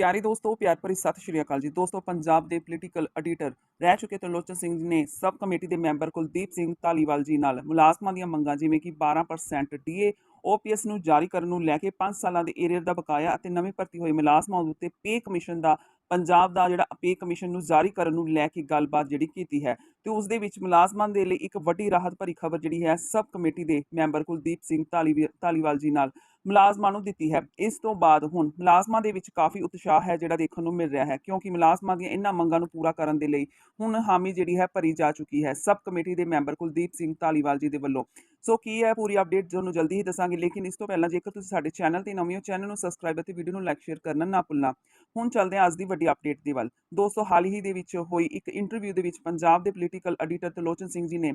ਪਿਆਰੇ ਦੋਸਤੋ, ਪਿਆਰ ਭਰੀ ਸਤਿ ਸ਼੍ਰੀ ਅਕਾਲ ਜੀ। ਦੋਸਤੋ, ਪੰਜਾਬ ਦੇ ਪੋਲੀਟੀਕਲ ਐਡੀਟਰ ਰਹਿ ਚੁੱਕੇ ਤਰਲੋਚਨ ਸਿੰਘ ਜੀ ਨੇ ਸਬ ਕਮੇਟੀ ਦੇ ਮੈਂਬਰ ਕੁਲਦੀਪ ਸਿੰਘ ਧਾਲੀਵਾਲ ਜੀ ਨਾਲ ਮੁਲਾਜ਼ਮਾਂ ਦੀਆਂ ਮੰਗਾਂ, ਜਿਵੇਂ ਕਿ 12% ਡੀਏ ਓਪੀਐਸ ਨੂੰ ਜਾਰੀ ਕਰਨ ਨੂੰ ਲੈ ਕੇ 5 ਸਾਲਾਂ ਦੇ ਏਰੀਅਰ ਦਾ ਬਕਾਇਆ ਅਤੇ ਨਵੇਂ ਭਰਤੀ ਹੋਏ ਮੁਲਾਜ਼ਮਾਂ ਉੱਤੇ ਪੇ ਕਮਿਸ਼ਨ ਦਾ, ਪੰਜਾਬ ਦਾ ਜਿਹੜਾ ਪੇ ਕਮਿਸ਼ਨ ਨੂੰ ਜਾਰੀ ਕਰਨ ਨੂੰ ਲੈ ਕੇ ਗੱਲਬਾਤ ਜਿਹੜੀ ਕੀਤੀ ਹੈ। ਤੇ ਉਸ ਦੇ ਵਿੱਚ ਮੁਲਾਜ਼ਮਾਂ ਦੇ ਲਈ ਇੱਕ ਵੱਡੀ ਰਾਹਤ ਭਰੀ ਖਬਰ ਜਿਹੜੀ ਹੈ ਸਬ ਕਮੇਟੀ ਦੇ ਮੈਂਬਰ ਕੁਲਦੀਪ ਸਿੰਘ ਧਾਲੀਵੀ- ਧਾਲੀਵਾਲ ਜੀ ਨਾਲ। ਮੁਲਾਜ਼ਮਾਂ ਨੂੰ ਦਿੱਤੀ ਹੈ। ਇਸ ਤੋਂ ਬਾਅਦ ਹੁਣ ਮੁਲਾਜ਼ਮਾਂ ਦੇ ਵਿੱਚ ਕਾਫੀ ਉਤਸ਼ਾਹ ਹੈ ਜਿਹੜਾ ਦੇਖਣ ਨੂੰ ਮਿਲ ਰਿਹਾ ਹੈ, ਕਿਉਂਕਿ ਮੁਲਾਜ਼ਮਾਂ ਦੀਆਂ ਇਹਨਾਂ ਮੰਗਾਂ ਨੂੰ ਪੂਰਾ ਕਰਨ ਦੇ ਲਈ ਹੁਣ ਹਾਮੀ ਜਿਹੜੀ ਹੈ ਭਰੀ ਜਾ ਚੁੱਕੀ ਹੈ। ਸਬ ਕਮੇਟੀ ਦੇ ਮੈਂਬਰ ਕੁਲਦੀਪ ਸਿੰਘ ਧਾਲੀਵਾਲ ਜੀ ਦੇ ਵੱਲੋਂ। ਸੋ ਕੀ ਹੈ ਪੂਰੀ ਅਪਡੇਟ ਤੁਹਾਨੂੰ ਜਲਦੀ ਹੀ ਦੱਸਾਂਗੇ, ਲੇਕਿਨ ਇਸ ਤੋਂ ਪਹਿਲਾਂ ਜੇਕਰ ਤੁਸੀਂ ਸਾਡੇ ਚੈਨਲ ਤੇ ਨਵੇਂ ਹੋ, ਚੈਨਲ ਨੂੰ ਸਬਸਕ੍ਰਾਈਬ ਅਤੇ ਵੀਡੀਓ ਨੂੰ ਲਾਈਕ, ਸ਼ੇਅਰ ਕਰਨਾ ਨਾ ਭੁੱਲਣਾ। ਹੁਣ ਚੱਲਦੇ ਹਾਂ ਅੱਜ ਦੀ ਵੱਡੀ ਅਪਡੇਟ ਦੇ ਵੱਲ। ਦੋਸਤੋ, ਹਾਲ ਹੀ ਦੇ ਵਿੱਚ ਹੋਈ ਇੱਕ ਇੰਟਰਵਿਊ ਦੇ ਵਿੱਚ ਪੰਜਾਬ ਦੇ ਪੋਲੀਟੀਕਲ ਐਡੀਟਰ ਤਲੋਚਨ ਸਿੰਘ ਜੀ ਨੇ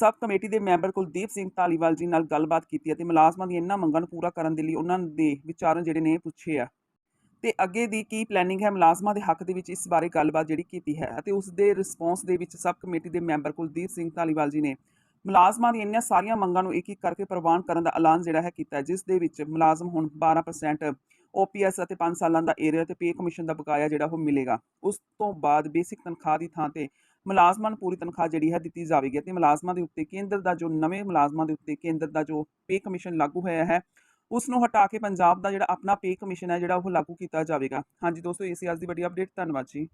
ਸਬ ਕਮੇਟੀ ਦੇ ਮੈਂਬਰ ਕੁਲਦੀਪ ਸਿੰਘ ਧਾਲੀਵਾਲ ਜੀ ਨਾਲ ਗੱਲਬਾਤ ਕੀਤੀ ਅਤੇ ਮੁਲਾਜ਼ਮਾਂ ਦੀਆਂ ਇਹਨਾਂ ਮੰਗਾਂ ਨੂੰ ਪੂਰਾ ਕਰਨ ਦੇ ਲਈ ਉਹਨਾਂ ਦੇ ਵਿਚਾਰਨ ਜਿਹੜੇ ਨੇ ਪੁੱਛੇ ਆ। ਤੇ ਅੱਗੇ ਦੀ ਕੀ ਪਲੈਨਿੰਗ ਹੈ ਮੁਲਾਜ਼ਮਾਂ ਦੇ ਹੱਕ ਦੇ ਵਿੱਚ ਇਸ ਬਾਰੇ ਗੱਲਬਾਤ ਜਿਹੜੀ ਕੀਤੀ ਹੈ ਅਤੇ ਉਸ ਦੇ ਰਿਸਪੌਂਸ ਦੇ ਵਿੱਚ ਸਬ ਕਮੇਟੀ ਦੇ ਮੈਂਬਰ ਕੁਲਦੀਪ ਸਿੰਘ ਧਾਲੀਵਾਲ ਜੀ ਨੇ ਮੁਲਾਜ਼ਮਾਂ ਦੀਆਂ ਇੰਨੀਆਂ ਸਾਰੀਆਂ ਮੰਗਾਂ ਨੂੰ ਇੱਕ ਇੱਕ ਕਰਕੇ ਪ੍ਰਵਾਨ ਕਰਨ ਦਾ ਐਲਾਨ ਜਿਹੜਾ ਹੈ ਕੀਤਾ, ਜਿਸ ਦੇ ਵਿੱਚ ਮੁਲਾਜ਼ਮ ਹੁਣ 12% ਓਪੀਐਸ ਅਤੇ 5 ਸਾਲਾਂ ਦਾ ਏਰੀਆ ਤੇ ਪੇ ਕਮਿਸ਼ਨ ਦਾ ਬਕਾਇਆ ਜਿਹੜਾ ਉਹ ਮਿਲੇਗਾ। ਉਸ ਤੋਂ ਬਾਅਦ ਬੇਸਿਕ ਤਨਖਾਹ ਦੀ ਥਾਂ ਤੇ ਮੁਲਾਜ਼ਮਾਂ ਨੂੰ ਪੂਰੀ ਤਨਖਾਹ ਜਿਹੜੀ ਹੈ ਦਿੱਤੀ ਜਾਵੇਗੀ ਤੇ ਮੁਲਾਜ਼ਮਾਂ ਦੇ ਉੱਤੇ ਕੇਂਦਰ ਦਾ ਜੋ ਨਵੇਂ ਮੁਲਾਜ਼ਮਾਂ ਦੇ ਉੱਤੇ ਕੇਂਦਰ ਦਾ ਜੋ ਪੇ ਕਮਿਸ਼ਨ ਲਾਗੂ ਹੋਇਆ ਹੈ ਉਸ ਨੂੰ ਹਟਾ ਕੇ ਪੰਜਾਬ ਦਾ ਜਿਹੜਾ ਆਪਣਾ ਪੇ ਕਮਿਸ਼ਨ ਹੈ ਜਿਹੜਾ ਉਹ ਲਾਗੂ ਕੀਤਾ ਜਾਵੇਗਾ। ਹਾਂਜੀ ਦੋਸਤੋ, ਇਹ ਸੀ ਅੱਜ ਦੀ ਵੱਡੀ ਅਪਡੇਟ ਧੰਨਵਾਦ ਜੀ।